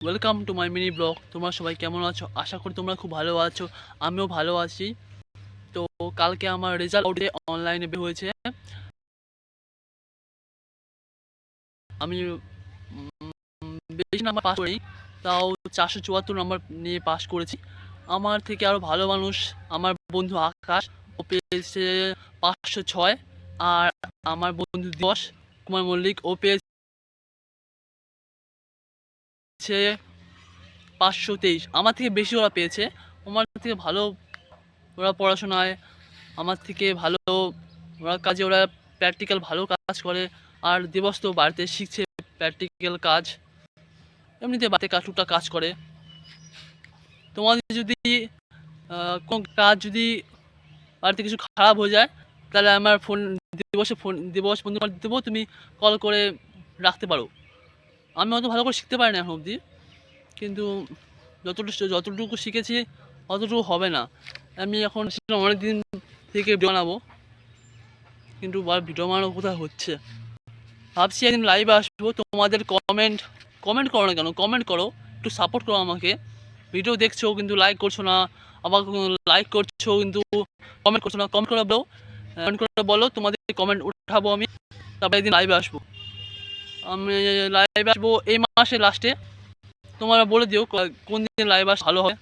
Welcome to my mini blog তোমরা সবাই কেমন আছো? আশা করি তোমরা খুব ভালো আছো। আমিও ভালো আছি। তো কালকে আমার রেজাল্ট অনলাইনে বের হয়েছে। আমি বেশি নাম্বার পাস করি তাও চারশো চুয়াত্তর নাম্বার নিয়ে পাস করেছি। আমার থেকে আরও ভালো মানুষ আমার বন্ধু আকাশ, ও পেয়েছে পাঁচশো ছয়। আর আমার বন্ধু দিবস, কুমার মল্লিক, ও পেয়েছে পাঁচশো তেইশ। আমার থেকে বেশি ওরা পেয়েছে। আমার থেকে ভালো ওরা পড়াশোনায়, আমার থেকে ভালো ওরা কাজে, ওরা প্র্যাকটিক্যাল ভালো কাজ করে। আর দিবস তো বাড়িতে শিখছে প্র্যাকটিক্যাল কাজ। এমনিতে বাড়িতে কাজ, টুকটাক কাজ করে। তোমাদের যদি কোনো কাজ যদি বাড়িতে কিছু খারাপ হয়ে যায়, তাহলে আমার ফোন দিবসে ফোন দিবস বন্ধু দেবো। তুমি কল করে রাখতে পারো। আমি অত ভালো করে শিখতে পারি না এখন অবধি। কিন্তু যতটুকু যতটুকু শিখেছি, অতটুকু হবে না। আমি এখন অনেক দিন থেকে বানাবো। কিন্তু ভিডিও বানানো কোথায় হচ্ছে? ভাবছি একদিন লাইভে আসব। তোমাদের কমেন্ট কমেন্ট করো না কেন? কমেন্ট করো। একটু সাপোর্ট করো আমাকে। ভিডিও দেখছ কিন্তু লাইক করছ না, আবার লাইক করছ কিন্তু কমেন্ট করছ না কমেন্ট করে বলো কমেন্ট করে বলো, তোমাদের কমেন্ট উঠাবো আমি। তারপরে একদিন লাইভে আসব। আমি লাইভ আসব এই মাসের লাস্টে তোমরা বলে দিও কোন দিন লাইভ আস ভালো হবে।